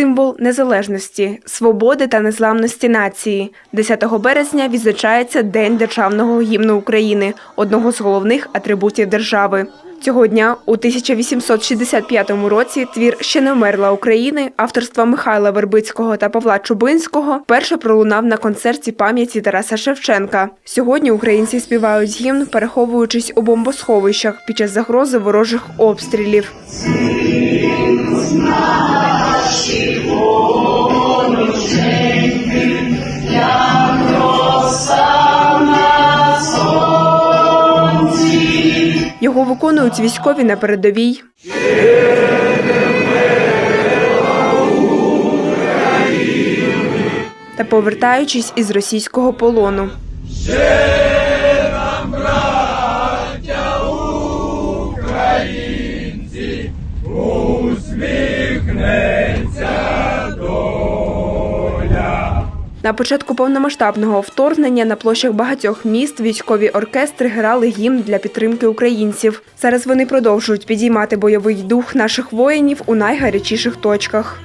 символ незалежності, свободи та незламності нації. 10 березня відзначається День державного гімну України, одного з головних атрибутів держави. Цього дня у 1865 році твір Ще не вмерла України авторства Михайла Вербицького та Павла Чубинського вперше пролунав на концерті пам'яті Тараса Шевченка. Сьогодні українці співають гімн, переховуючись у бомбосховищах під час загрози ворожих обстрілів. Його виконують військові на передовій. Та повертаючись із російського полону. На початку повномасштабного вторгнення на площах багатьох міст військові оркестри грали гімн для підтримки українців. Зараз вони продовжують підіймати бойовий дух наших воїнів у найгарячіших точках.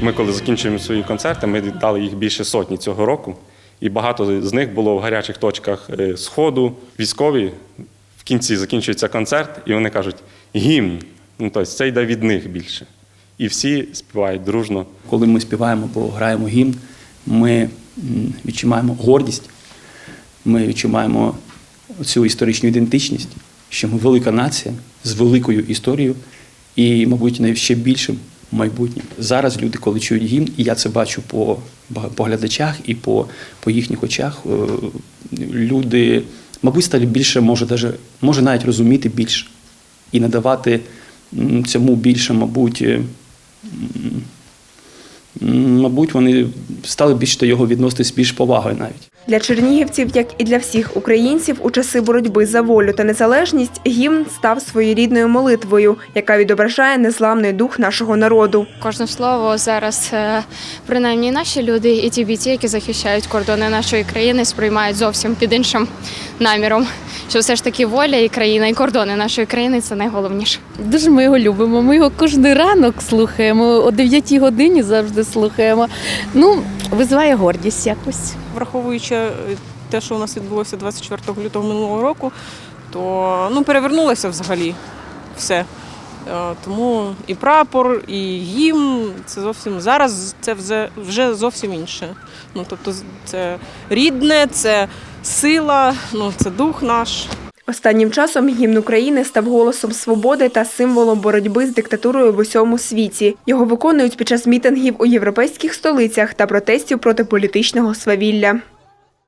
Ми коли закінчуємо свої концерти, ми дали їх більше сотні цього року, і багато з них було в гарячих точках е, сходу. Військові кінці закінчується концерт, і вони кажуть гімн. Ну тобто це йде від них більше. І всі співають дружно. Коли ми співаємо або граємо гімн, ми відчуваємо гордість, ми відчуваємо цю історичну ідентичність, що ми велика нація з великою історією і, мабуть, навіть ще більшим майбутнім. Зараз люди, коли чують гімн, і я це бачу по, бага- по глядачах і по, по їхніх очах, е, люди, мабуть, стали більше, може, даже, може навіть розуміти більше і надавати цьому більше, мабуть. Мабуть, вони стали більш до його відноситись більш повагою навіть. Для чернігівців, як і для всіх українців, у часи боротьби за волю та незалежність гімн став своєрідною молитвою, яка відображає незламний дух нашого народу. Кожне слово зараз, е, принаймні наші люди і ті бійці, які захищають кордони нашої країни, сприймають зовсім під іншим наміром. Що все ж таки воля і країна, і кордони нашої країни це найголовніше. Дуже ми його любимо. Ми його кожен ранок слухаємо, о 9 годині завжди слухаємо. Ну, визиває гордість якось. враховуючи е, те, що у нас відбулося 24 лютого минулого року, то ну, перевернулося взагалі все. Е, Тому і прапор, і гімн це зовсім зараз це вже, вже зовсім інше. Ну, тобто це рідне, це сила, ну, це дух наш. Останнім часом гімн України став голосом свободи та символом боротьби з диктатурою в усьому світі. Його виконують під час мітингів у європейських столицях та протестів проти політичного свавілля.